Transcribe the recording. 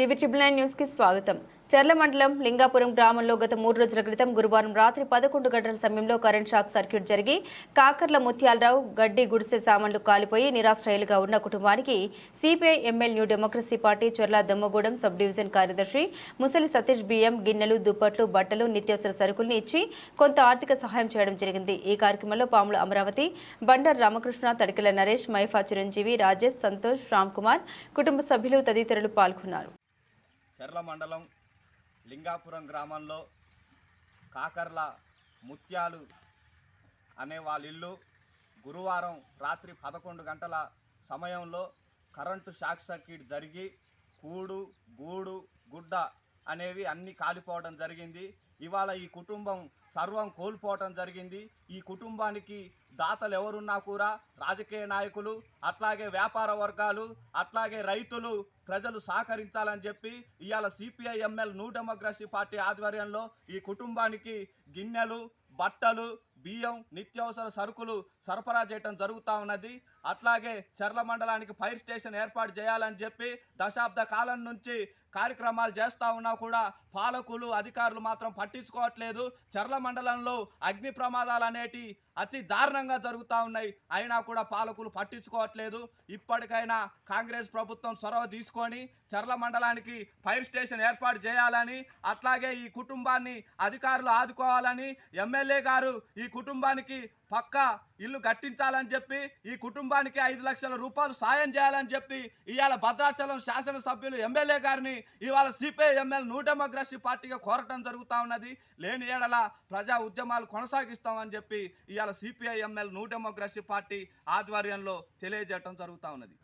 TV triple nine న్యూస్కి స్వాగతం. చర్ల మండలం లింగాపురం గ్రామంలో గత మూడు రోజుల క్రితం గురువారం రాత్రి పదకొండు గంటల సమయంలో కరెంట్ షాక్ సర్క్యూట్ జరిగి కాకర్ల ముత్యాలరావు గడ్డి గుడిసె సామాన్లు కాలిపోయి నిరాశ్రయులుగా ఉన్న కుటుంబానికి CPI ML new democracy party Charla Dammagudem subdivision కార్యదర్శి ముసలి సతీష్ బియ్యం గిన్నెలు దుప్పట్లు బట్టలు నిత్యావసర సరుకుల్ని ఇచ్చి కొంత ఆర్థిక సహాయం చేయడం జరిగింది. ఈ కార్యక్రమంలో పాముల అమరావతి బండర్ రామకృష్ణ తడికల నరేష్ మైఫా చిరంజీవి రాజేష్ సంతోష్ రామ్ కుమార్ కుటుంబ సభ్యులు తదితరులు పాల్గొన్నారు. చెర్ల మండలం లింగాపురం గ్రామంలో కాకర్ల ముత్యాలు అనే వాళ్ళ ఇల్లు గురువారం రాత్రి పదకొండు గంటల సమయంలో కరెంటు షాక్ సర్క్యూట్ జరిగి కూడు గూడు గుడ్డ అనేవి అన్నీ కాలిపోవడం జరిగింది. ఇవాళ ఈ కుటుంబం సర్వం కోల్పోవటం జరిగింది. ఈ కుటుంబానికి దాతలు ఎవరున్నా కూడా రాజకీయ నాయకులు అట్లాగే వ్యాపార వర్గాలు అట్లాగే రైతులు ప్రజలు సహకరించాలని చెప్పి ఇవాళ CPI ML new democracy party ఆధ్వర్యంలో ఈ కుటుంబానికి గిన్నెలు బట్టలు బియ్యం నిత్యావసర సరుకులు సరఫరా చేయటం జరుగుతూ ఉన్నది. అట్లాగే చర్ల మండలానికి ఫైర్ స్టేషన్ ఏర్పాటు చేయాలని చెప్పి దశాబ్ద కాలం నుంచి కార్యక్రమాలు చేస్తూ ఉన్నా కూడా పాలకులు అధికారులు మాత్రం పట్టించుకోవట్లేదు. చర్ల మండలంలో అగ్ని ప్రమాదాలు అనేటి అతి దారుణంగా జరుగుతూ ఉన్నాయి. అయినా కూడా పాలకులు పట్టించుకోవట్లేదు. ఇప్పటికైనా కాంగ్రెస్ ప్రభుత్వం చొరవ తీసుకొని చర్ల మండలానికి ఫైర్ స్టేషన్ ఏర్పాటు చేయాలని అట్లాగే ఈ కుటుంబాన్ని అధికారులు ఆదుకోవాలని ఎమ్మెల్యే గారు ఈ కుటుంబానికి పక్కా ఇల్లు కట్టించాలని చెప్పి ఈ కుటుంబానికి ఐదు లక్షల రూపాయలు సాయం చేయాలని చెప్పి ఇవాళ భద్రాచలం శాసనసభ్యులు ఎమ్మెల్యే గారిని ఇవాళ సిపిఐ ఎమ్మెల్యే నూటమగ్రసి పార్టీగా కోరటం జరుగుతూ ఉన్నది. లేని ఏడల ప్రజా ఉద్యమాలు కొనసాగిస్తామని చెప్పి ఇవాళ సిపిఐ ఎమ్మెల్యే నూటమగ్రసి పార్టీ ఆధ్వర్యంలో తెలియజేయటం జరుగుతూ ఉన్నది.